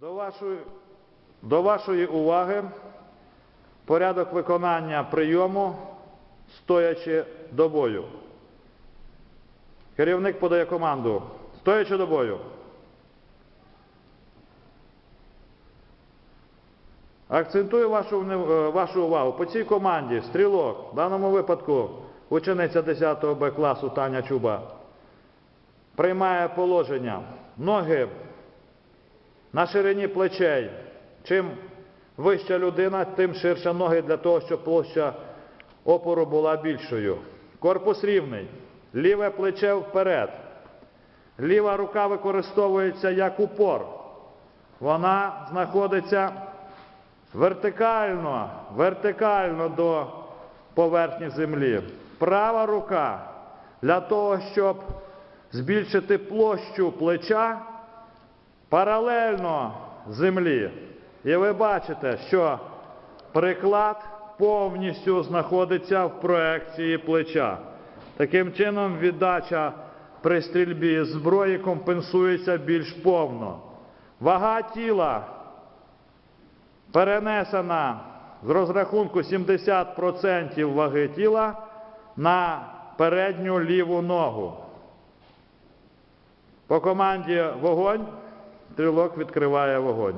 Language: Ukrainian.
До вашої, до вашої уваги порядок виконання прийому, стоячи до бою. Керівник подає команду. Стоячи до бою. Акцентую вашу, е, вашу увагу. По цій команді стрілок, в даному випадку учениця 10 Б класу Таня Чуба, приймає положення. Ноги на ширині плечей. Чим вища людина, тим ширше ноги для того, щоб площа опору була більшою. Корпус рівний. Ліве плече вперед. Ліва рука використовується як упор. Вона знаходиться вертикально, вертикально до поверхні землі. Права рука для того, щоб збільшити площу плеча, паралельно землі. І ви бачите, що приклад повністю знаходиться в проекції плеча. Таким чином, віддача при стрільбі зброї компенсується більш повно. Вага тіла перенесена з розрахунку 70% ваги тіла на передню ліву ногу. По команді вогонь, стрілок відкриває вогонь.